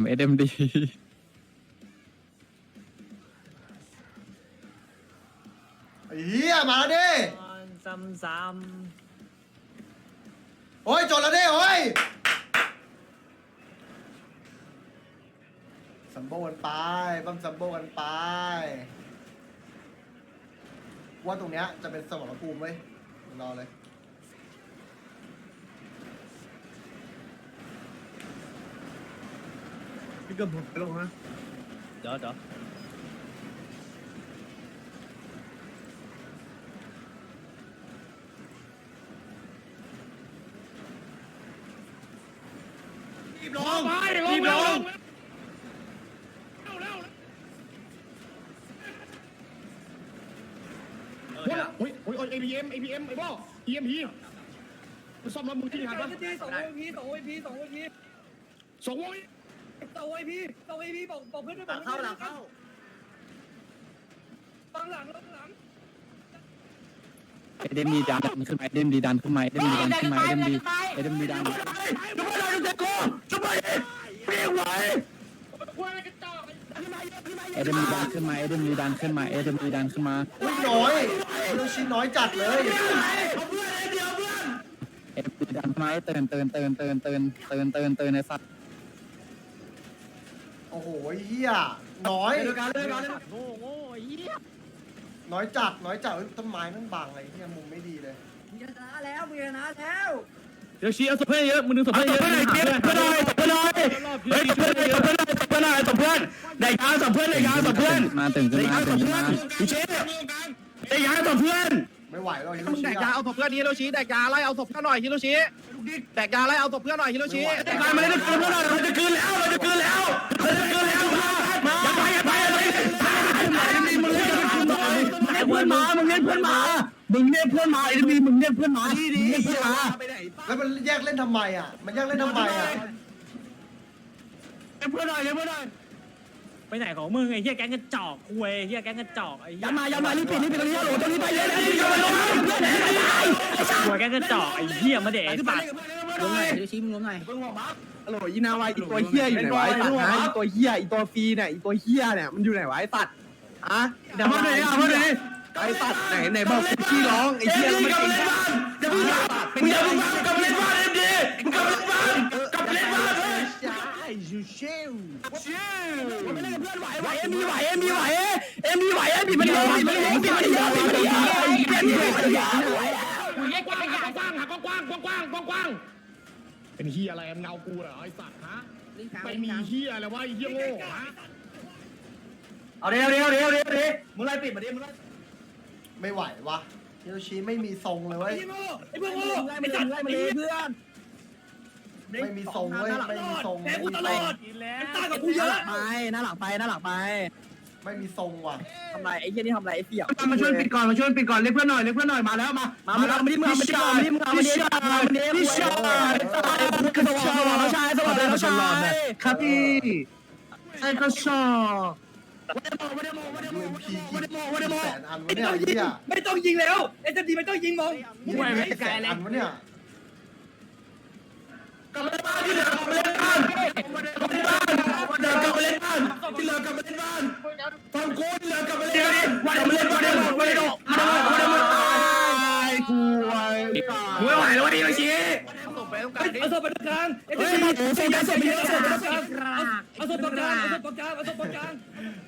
มเอ็มดีไอ้เฮียมาดิซ้ำซ้โอ้ยจดแล้วดิโอ้ยสัมโบกันไปบัมสัมโบกันไป ว่าตรงเนี้ยจะเป็นสมรภูมิเว้ยรอเลย พี่ก็ผมไปลงนะำเดี๋ยวเดี๋ยวรีบลงรีบลงโอ้ยโอ้ยโอ้ยไอพีเอ็มไอพีเอ็มไอ้บ้าเอ็มพีซ่อมแล้วมึงที่หันปะพี่สองโอพีสองโอพีสองโอพีสองโอ้ยาไว้พี่เสาไว้พี่บอกบอกเพื่อนด้วยบอกเพื่อนด้วยหลังหลังหลังหลังเดมดีดันขึ้นมาเดมดีดันขึ้นมาเดมดีดันขึ้นมาเดมดีเดมดีดันช่วยเราช่วยกูช่วยเปลี่ยนไว้เอเดมีดันขึ้นมาเอเดมดีดันขึ้นมาเอเดมดีดันขึ้นมาอุ้ยน้อยเราชิ้นน้อยจัดเลยเอเดมดีดันไหมเตือนเตือนเตือนเตือนเตือนเตือนเตือนในสัตว์ โอ้โหเฮียน้อยโง่โง่ไอ้เหี้ยน้อยจัดน้อยจัดเฮ้ยต้นไม้นั่นบังอะไรเฮียมุมไม่ดีเลยมึงชนะแล้วมึงชนะแล้วเดี๋ยวชี้เอาศพเพื่อนเยอะมึงดึงศพเอาเพื่อนตเยบอะเพื่อนหน่อยเพื่อนหน่อยเฮ้ยตบเพื่อนหน่อยตบเพื่อนหน่อยตบเพื่อนหน่อยตบเพื่อนได้ยาตบเพื่อนได้ยาตบเพื่อนมาตื่นขึ้นได้มายาตตื่นบขึ้นเพื่อนมาพี่เชฟได้ยาตบเพื่อน ไม่ไหวแล้วฮิโรมึงชิแดกยาเอาศพเพื่อนฮิโรชิแดกยาไล่เอาศพเพื่อนหน่อยฮิโรชิแดกยาไล่เอาศพเพื่อนหน่อยฮิโรชิได้การมาเล่นเกมแล้วเราจะคืนแล้วเราจะคืนแล้วเราจะคืนแล้วมาอย่าไปอย่าไปอย่าไปมึงเล่นเพื่อนมามึงเล่นเพื่อนมามึงเล่นเพื่อนมามึงเล่นเพื่อนมาไอ้ดีมึงเล่นเพื่อนมาดีดีเพื่อนมาแล้วมันแยกเล่นทำไมอะมันแยกเล่นทำไมอะเล่นเพื่อนหน่อยเล่นเพื่อนหน่อย ไปไหนของมึงไอ้เหี้ยแก๊งกระจอกคุยไอ้เหี้ยแก๊งกระจอกไอ้เหี้ยันมายันมารีบปิดรีบปิดตรงนี้ฮัลโหลตรงนี้ไปเลยรีบไปลงเพื่อนไหนไปไหนคุยแก๊งกระจอกไอ้เหี้ยมาเด็กไอ้สัตว์ล้มหน่อยฮิโรชิมึงล้มหน่อยฮัลโหลอีนาวายอีตัวเฮียอยู่ไหนวะไอ้ตัดนะอีตัวเฮียอีตัวฟรีเนี่ยอีตัวเฮียเนี่ยมันอยู่ไหนวะไอ้ตัดอะอย่ามาไหนอย่ามาไหนไอ้ตัดไหนไหนบอกกูขี้ร้องไอ้เฮ้ยเฮียมึมัน เอ็มดีไหวเอ็มดีไหวเอ็มดีไหวเอ็มดีไหวเอ็มันเยอะมันเอ็มันเยอะมันเอ็มันเยอะมันเอ็มึงแยกกว้างหากว้างหากว้างกว้างกว้างกว้างกว้างเป็นเฮียอะไรเงากูเหรอไอสัตว์ฮะไปมีเฮียอะไรวะไอเฮียโง่ฮะเอาเร็วเร็วเร็วเร็วเร็วมึงไล่ปิดมาดิมึงไล่ไม่ไหววะเฮียชีไม่มีทรงเลยวะไอ้พวกไอ้พวกไล่มาเลยเพื่อน ไม่มีทรงเว้ยไม่มีทรงแพ้ไม่กูมีตทลรองดกินแล้วไอ้ตากับกูหเยน้าหอะลังไปหน้าหลังไปหน้าหลังไปไม่มีทรงว่ะทำไรไอ้เฮียนี่ทำไรไอ้เสี่ยวมาช่วยปิดก่อนมาช่วยปิดก่อนเรียกเพื่อนหน่อยเรียกเพื่อนหน่อยมาแล้วมามามึงเอามาดิมึงเอามาดิมึงเอามาดิมึงเอามาดิมึงเอามาดิพี่ชายพี่ชายสวัสดีชายสวัสดีชายครับพี่ใช่ก็ชอบไม่ได้โมไม่ได้โมไม่ได้โม UMP ไม่ได้โมไม่ได้โมแสนอันวะไม่เนี่ยต้องไอ้ยิงเหี้ยไม่ต้องยิงแล้วไอ้เจดีไม่ต้องยิงมองยี่สิบแสนอันวะเนี่ย ฟังกูเหลือกลับมาเล่นบ้านวันนี้มาเล่นบ้านวันนี้มาเล่นบ้านวันนี้มาตายกูไอ้กูไม่ไหวแล้ววันนี้มาชี้เอาศพไปตรงกลางไอ้เจเฮ้ยดีมาถูส่งยาส่งไปเยอะเอาศพตรงกลางเอาศพตรงกลางเอาศพตรงกลาง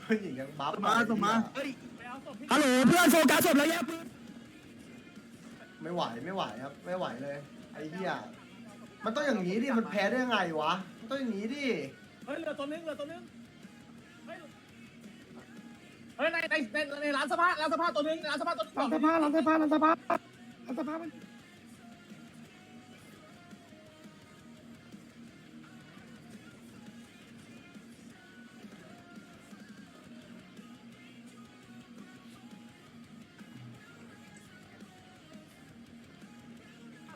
เฮ้ยหญิงยังบัฟมาส่งมาฮัลโหลเพื่อนโฟกัสศพแล้วแยกไม่ไหวไม่ไหวครับไม่ไหวเลยไอ้เหี้ยมันต้องอย่างนี้ดิมันแพ้ได้ยังไงวะมันต้องอย่างนี้ดิเฮ้ยเหลือตัวนึงเหลือตัวนึง เฮ้ยในในในในร้านเสภาร้านเสภาตัวนึงร้านเสภาตัวนึงร้านเสภาร้านเสภาร้านสภาร้านเสภามัน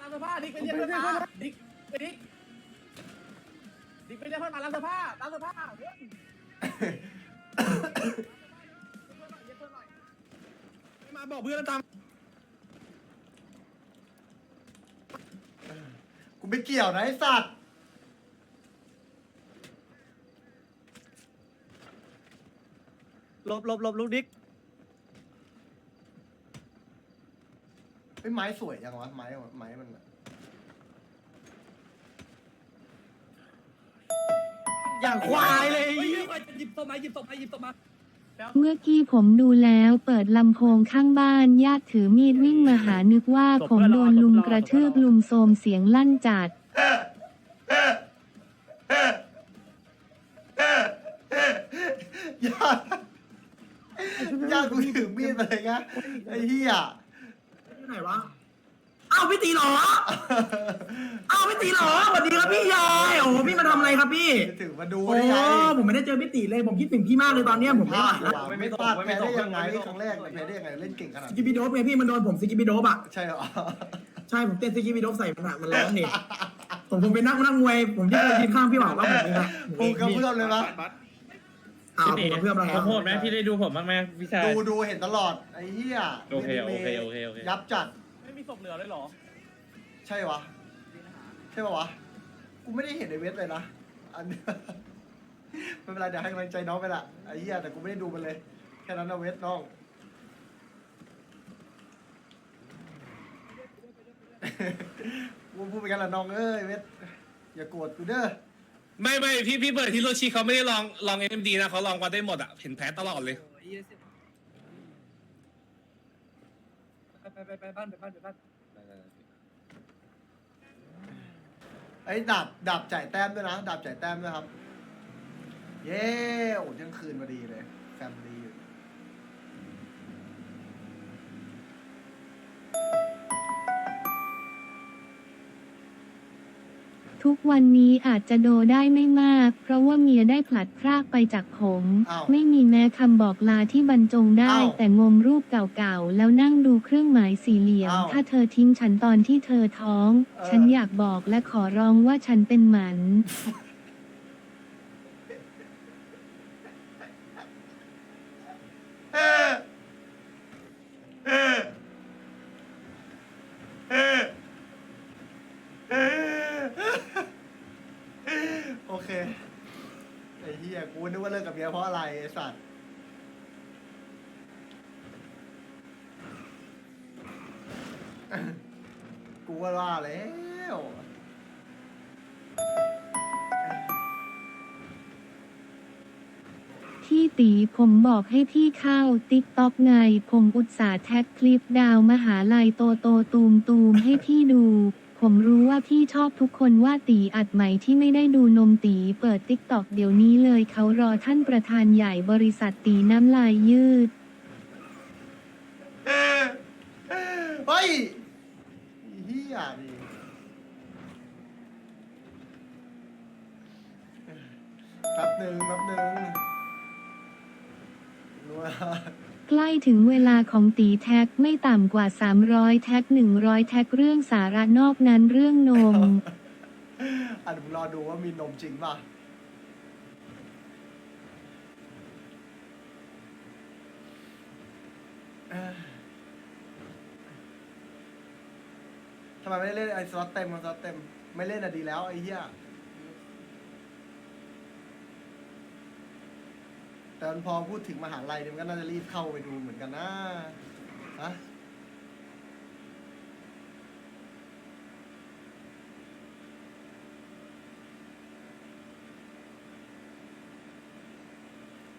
ร้านเสภาดิ๊กไปเรียกเพื่อนมาดิ๊กไปดิ๊กดิ๊กไปเรียกเพื่อนมาร้านเสภาร้านเสภาเพื่อน บอกเพื่อนแล้วตามกูไม่เกี่ยวนะไอ้สัตว์หลบหลบหลบลูกดิ๊กไอ้ยไม้สวยยังวะไม้ไม้มันอย่างควายเลยหยหยิบศพมาหยิบศพมาหยิบศพมา เมื่อกี้ผมดูแล้วเปิดลำโพงข้างบ้านญาติถือมีดวิ่งมาหานึกว่าผมโดนลุมกระทืบลุมโทมเสียงลั่นจัด ญาติญาติกูถือมีดมาเลยนะไอ้เหี้ย ไหนวะ อ้าวพี่ตีเหรอ อ้าวพี่ตีเหรอสวัสดีครับพี่ยายโอ้โหพี่มาทำอะไรครับพี่ถือมาดูโอ้ได้ไงผมไม่ได้เจอพี่ตีเลยผมคิดถึงพี่มากเลยตอนเนี้ยผมพไม่ลาไหวดแล้วว่ะไม่พลาดแพ้ได้ยังไงครั้งแรกแพ้ได้ยังไงเล่นเก่งขนาดสนี้กิปปี้โดบไงพี่มันโดนผมสกิปปี้โดบอะใช่เหรอใช่ผมเต้นสกิปปี้โดบใส่มันอะมันร้องเนี่ยผมผมเป็นนักนักมวยผมที่เคยยืนข้างพี่หวังว่าผมเองอะผมปูเองกระพี่เพื่อมเลยปะอ้าวผมกับเพื่อนอะไรขอโทษไหมพี่ได้ดูผมบ้างไหมพี่ชายดูดูเห็นตลอดไอ้เหี้ยโอเคโอเคโอเคโอเคยับจัดไม่มี ศพเหลือเลยหรอ ใช่วะ ใช่ปะวะ กูไม่ได้เห็นในเว็บเลยนะ อันไม่เป็นไรเดี๋ยวให้กำลังใจน้องไปละไอ้เหี้ยแต่กูไม่ได้ดูมันเลย แค่นั้นนะเวทน้อง กูพูดไปกันละน้องเอ้ยเวทอย่าโกรธกูเด้อ ไม่ไม่พี่พี่เบิร์ดฮิโรชิเขาไม่ได้ลองลองเอ็มดีนะเขาลองมาได้หมดอะเห็นแพ้ตลอดเลยไป ไปไปบ้านไปบ้านไปบ้านไอ้ดับดับจ่ายแต้มด้วยนะดับจ่ายแต้มด้วยครับ เย้โอ้เที่ยงคืนพอดีเลยแฟมดี ทุกวันนี้อาจจะโดได้ไม่มาก เพราะว่าเมียได้ผลัดพรากไปจากผม อ้าวไม่มีแม้คำบอกลาที่บรรจงได้ อ้าวแต่งมรูปเก่าๆ แล้วนั่งดูเครื่องหมายสี่เหลี่ยม อ้าวถ้าเธอทิ้งฉันตอนที่เธอท้อง เออ ฉันอยากบอกและขอร้องว่าฉันเป็นหมัน เออเออเออเออโอเค ไอ้เหี้ย กูนึกว่าเลิกกับเมียเพราะอะไรไอ้สัตว์กูว่าว่าแล้วพี่ตีผมบอกให้พี่เข้าติ๊กต็อกไง ผมอุตส่าห์แท็กคลิปดาวมหาลัยโตโตตูมตูมให้พี่ดู ผมรู้ว่าพี่ชอบทุกคนว่าตีอัดใหม่ที่ไม่ได้ดูนมตีเปิดติ๊กตอกเดี๋ยวนี้เลยเขารอท่านประธานใหญ่บริษัทตีน้ำลายยืด เฮ้ยเฮียดิแป๊บหนึ่งแป๊บหนึ่งนัว ใกล้ถึงเวลาของตีแท็กไม่ต่ำกว่า 300 แท็ก 100 แท็กเรื่องสาระนอกนั้นเรื่องนม อะเดี๋ยวมึงรอดูว่ามีนมจริงป่ะ เอ้ยทำไมไม่ได้เล่นไอ้สล็อตเต็มสล็อตเต็ม ไม่เล่นอะดีแล้วไอ้เหี้ย แต่มันพอพูดถึงมหาลัยเนี่ยมันก็น่าจะรีบเข้าไปดูเหมือนกันนะฮะ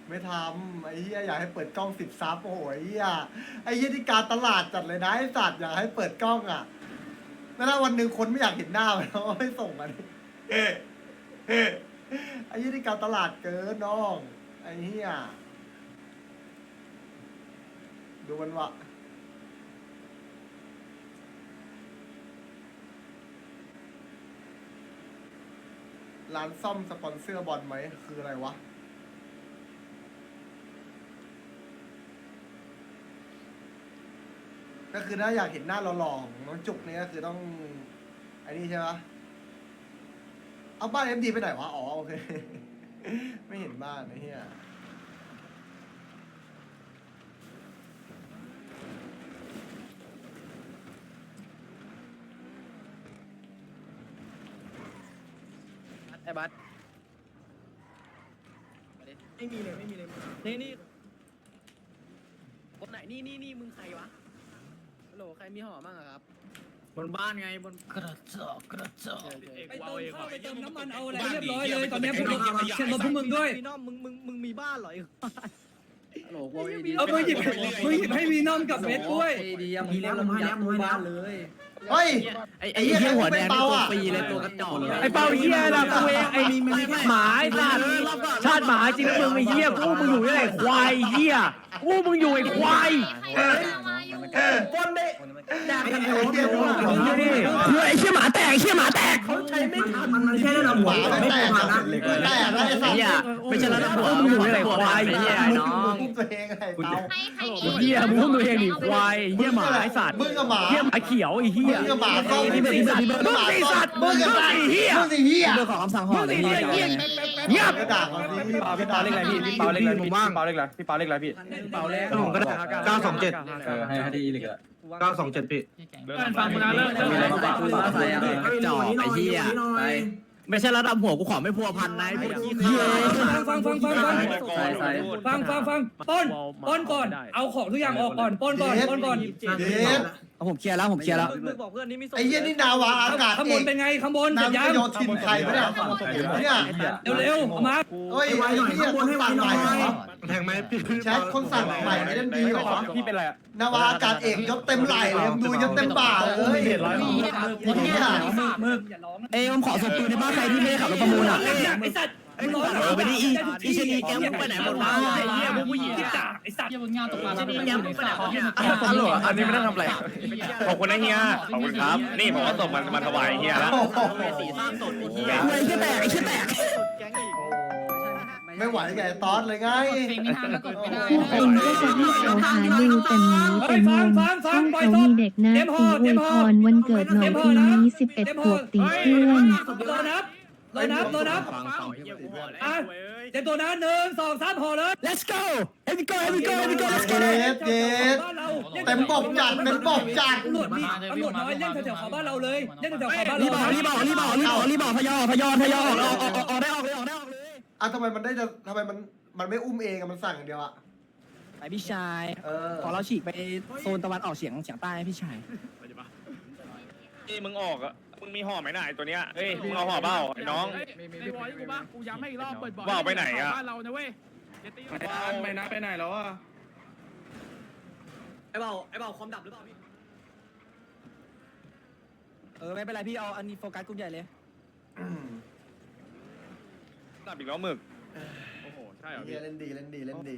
ไม่ทำไอ้เหี้ยอยากให้เปิดกล้องสิบซับโอ้โหไอ้เหี้ยไอ้เหี้ยที่การตลาดจัดเลยนะไอ้สัตว์อยากให้เปิดกล้องอะแล้วถ้าวันหนึ่งคนไม่อยากเห็นหน้ามันเขาไม่ส่งมาดิไอ้เหี้ยที่การตลาดเกินน้อง ไอ้เหี้ยดูมันวะร้านซ่อมสปอนเซอร์บอลไหม คืออะไรวะ ก็คือถ้าอยากเห็นหน้าหล่อๆของน้องจุกเนี่ยก็คือต้อง ไอ้นี่ใช่ปะเอาบ้านเอ็มดีไปไหนวะ อ๋อ โอเค ไม่เห็นบ้านไอ้เหี้ยไอ้บัสไม่มีเลยไม่มีเลยนี่นี่นี่นี่นี่มึงใครวะฮัลโหลใครมีห่อมั่งอะครับ บนบ้านไงบนไปเติมข้าวไปเติมน้ำมันเอาอะไรเรียบร้อยเลยตอนนี้พวกเราเช็ดรถพวกมึงด้วยมีน้องมึงมึงมึงมีบ้านเหรอไอ้ฮัลโหลวอลเอามึงหยิบมึงหยิบให้วีนอมกับเวทด้วยดีมีแล้วมึงยัดมึงบ้านเลยเฮ้ยไอ้ไอ้เหี้ยหัวแดงนี่ตัวฟรีเลยตัวกระจอกไอ้เป้าเหี้ยล่ะกูเองไอ้มีมีแค่หมาไอ้สัตว์ชาติหมาจริงนะมึงไอ้เหี้ยกูมึงอยู่ที่ไหนควายเหี้ยกูมึงอยู่ไอ้ควาย คนได้ด่ากันเหี้โอ้ยโหเหี้ยดูดิไอ้เชี่ยหมาแตกไอ้เชี่ยหมาแตกเขาใช้ไม่ทันมันมันแค่ระดับหมาไม่แตกอะแตกแล้วไอ้สัตว์ไม่ใช่ระดับหัวมึงอยู่ที่ไหนควายเหี้ยน้องมึงตัวเองไอ้เหี้ยมึงตัวเองดิควายเหี้ยหมาไอ้สัตว์มึงกับหมาเหี้ยหมาเขียวไอ้เหี้ยมึงกับหมาส้มนี่เป็นสัตว์มึงสิสัตว์มึงสิเหี้ยมึงสิเหี้ยเรื่องของคำสั่งห่อเลยเหี้ย เงียบกระดาษของพี่เปาพี่เปาเล็กไรพี่พี่เปาเล็กไรพี่เปาเล็กไรพี่เปาเล็กไรพี่เปล่าแล้วผมก็ได้เก้าสองเจ็ดเออให้ให้ดีเลยเก้าสองเจ็ดพี่ฟังมึงนะเลิกเลิกมีอะไรมาบ้างใส่อะจอกไอ้เหี้ยไปไม่ใช่ระดับหัวกูขอไม่พัวพันนายพวกขี้ข้าฟังฟังฟังฟังฟังใส่ใส่ฟังฟังฟังป้นป้นก่อน เอาของทุกอย่างออกก่อนป้นก่อนป้นก่อน เดฟผมเคลียร์แล้วผมเคลียร์แล้วไอ้เหี้ยนี่นาวาอากาศข้างบเอนกเป็นไงข้างบนนาเสร็จวิยังกโยธินไทยปะเนี่ยเนี่ยเร็วๆเอามาเฮ้ยไอ้เหี้ยคนสั่งใหม่เหรอแทงไหมพี่แชทคนสั่งใหม่ไม่ได้ดีเหรอพี่เป็นไรอะนาวาอากาศเอกยศเต็มไหล่เลยมึงดูยศเต็มบ่าเลยไอ้เหี้ยมึกอย่าร้องเอ้ยผมขอส่งปืนในบ้านใครที่ไม่ได้ขับรถประมูลอะไอ้สัตว์ เออไปดิอีอีชนีแกมึงไปไหนหมดวะไอ้เหี้ยพวกผู้หญิงจ่าไอ้สัตว์งานตกปลาชนีแกมึงไปไหนหมดเนี่ยตลกอันนี้ไม่ได้ทำอะไรขอบคุณนะเฮียขอบคุณครับ นี่ผมก็ส่งมันมาถวายเฮียแล้วโอ้โหสีสร้างสดไอ้เหี้ยไอ้เหี้ยแตกไอ้เหี้ยแตกไม่ไหวแกตอสเลยไงเองก็จะให้เขาหาดูแต่หมีแต่มุมช่างเขามีเด็กนะตีอวยพรวันเกิดหน่อยปีนี้สิบเอ็ดขวบตีเพื่อน รอนับรอนับรอนับ อะเดี๋ยวตัวนั้นหนึ่งสองสามห่อเลย let's go here we go here we go here we go let's เย get it สเยสเต็มบบจัดเต็มบบจัด ตำรวจมีตำรวจน้อยเล่นแถวๆเขาบ้านเราเลยเล่นแถวๆเขาบ้านรีเราบออกรีบออกรีบออกรีบออกรีบออกพยอพยอพยอออกออกออกออกได้ออกเลยออกได้ออกเลยอะทำไมมันได้จะทำไมมันมันไม่อุ้มเองอะมันสั่งอย่างเดียวอะไปพี่ชายเออขอเราฉีกไปโซนตะวันออกเฉียงเฉียงใต้พี่ชาย นี่มึงออกอะ มึงมีห่อไหมน่ะไอ้ตัวเนี้ยเฮ้ยมึงเอาห่อเปล่าไอ้น้อง ในวอยกูบ้างกูย้ำให้อีกรอบเปิดบ่อยว่าไปไหนอะ บ้านเรานะเว้ยอย่าตีไม่นะไปไหนแล้วอะไอ้เบาไอ้เบาความดับหรือเปล่าพี่เออไม่เป็นไรพี่เอาอันนี้โฟกัสกลุ่มใหญ่เลยอืมดับอีกแล้วหมึกโอ้โหใช่เหรอเฮียเล่นดีเล่นดีเล่นดี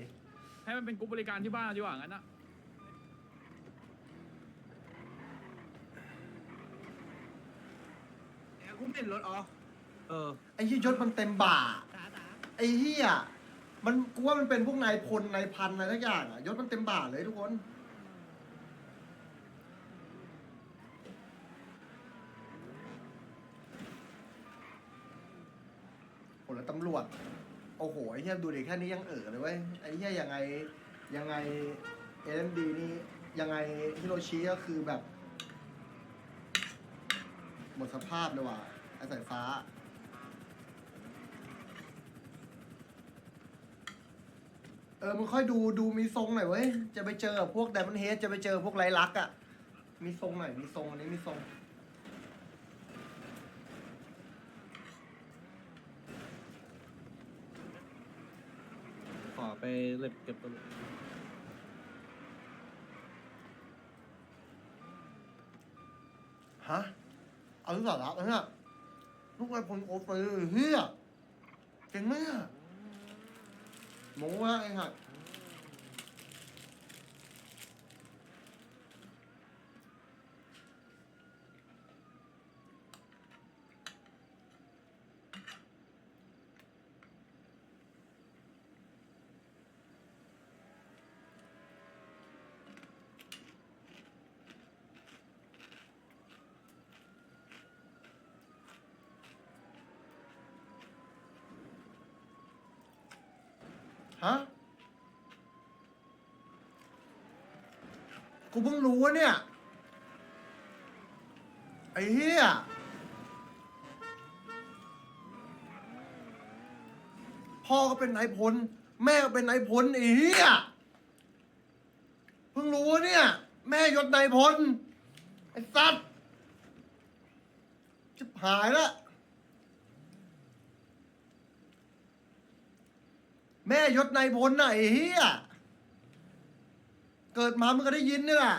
ให้มันเป็นกรุ๊ปบริการที่บ้านดีกว่างั้นนะ คุ้มเป็นรถอ๋อเออ ไอ้เหี้ยศมันเต็มบ่า ไอ้เหี้ยมันกูว่ามันเป็นพวกนายพลนายพันอะไรทุกอย่างอะยศมันเต็มบ่าเลยทุกคน โหแล้วตำรวจ โอ้โห ไอ้เหี้ยดูดิแค่นี้ยังเออเลยเว้ย ไอ้เหี้ยยังไงยังไงเอ็มดีนี่ยังไงฮิโรชิก็คือแบบ หมดสภาพเลยว่ะ อ้สายฟ้า เออมึงค่อยดูดูมีทรงหน่อยเว้ย จะไปเจอพวก d ดมอนเฮดจะไปเจอพวกไรลักษณ์อะ มีทรงหน่อย มีทรงอันนี้มีทรงขอไปเล็บเก็บตัวฮะ เอาที่สาระแล้วเนี่ย ลูกไอ้พลโอเฟอร์เฮียเก่งไหมอะโม้ฮะไอ้หัด ฮะ กูเพิ่งรู้ว่าเนี่ย ไอ้เฮียพ่อก็เป็นนายพล แม่ก็เป็นนายพลไอ้เฮียเพิ่งรู้ว่าเนี่ย แม่ยศนายพล ไอ้สัตว์จะหายละแม่ยศนายพลน่ะไอ้เฮียเกิดมามึงก็ได้ยินนี่แหละ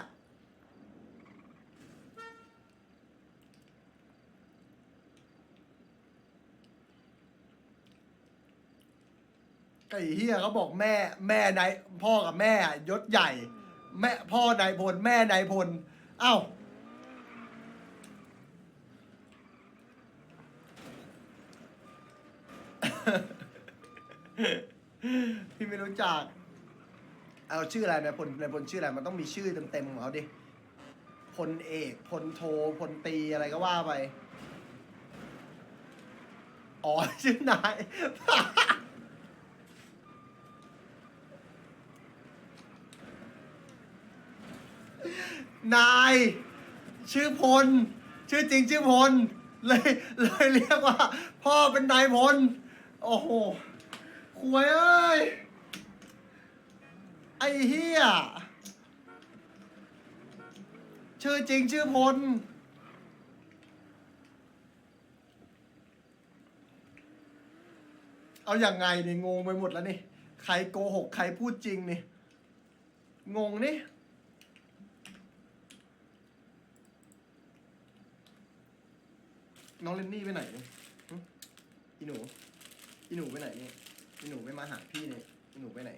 ไอ้เฮียเขาบอกแม่แม่นายพ่อกับแม่ยศใหญ่ แม่พ่อนายพลแม่นายพลเอ้า พี่ไม่รู้จัก เอาชื่ออะไรนายพลนายพลชื่ออะไรมันต้องมีชื่อเต็มๆของเขาดิพลเอกพลโทพลตีอะไรก็ว่าไป อ๋อ ชื่อนาย นาย ชื่อพล ชื่อจริงชื่อพล เลยเลยเรียกว่า พ่อเป็นนายพล โอ้โห ควยเอ้ย ไอ้เฮียชื่อจริงชื่อพล เอาอย่างไงเนี่ยงงไปหมดแล้วนี่ ใครโกหก ใครพูดจริงนี่ งงนี่น้องเลนนี่ไปไหนเนี่ยอีหนู อีหนูไปไหนเนี่ย อีหนูไม่มาหาพี่เนี่ยอีหนูไปไหน